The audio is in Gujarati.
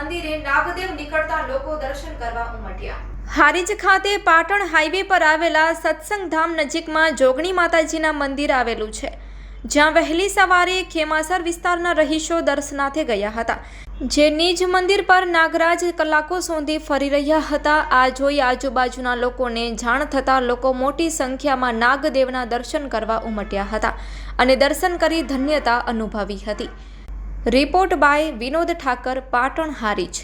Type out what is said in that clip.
મંદિરે નાગદેવ નીકળતા લોકો દર્શન કરવા ઉમટ્યા. હારીજ ખાતે પાટણ હાઈવે પર આવેલા સત્સંગ ધામ નજીકમાં જોગણી માતાજીના મંદિર આવેલું છે. જ્યાં વહેલી સવારે ખેમાસર વિસ્તારના રહીશો દર્શનાથે ગયા હતા. જે નિજ મંદિર પર નાગરાજ કલાકો સુધી ફરી રહ્યા હતા, આ જોઈ આજુબાજુના લોકોને જાણ થતાં લોકો મોટી સંખ્યામાં નાગદેવના દર્શન કરવા ઉમટ્યા હતા અને દર્શન કરી ધન્યતા અનુભવી હતી. Report by Vinod Thakar Patan Harij.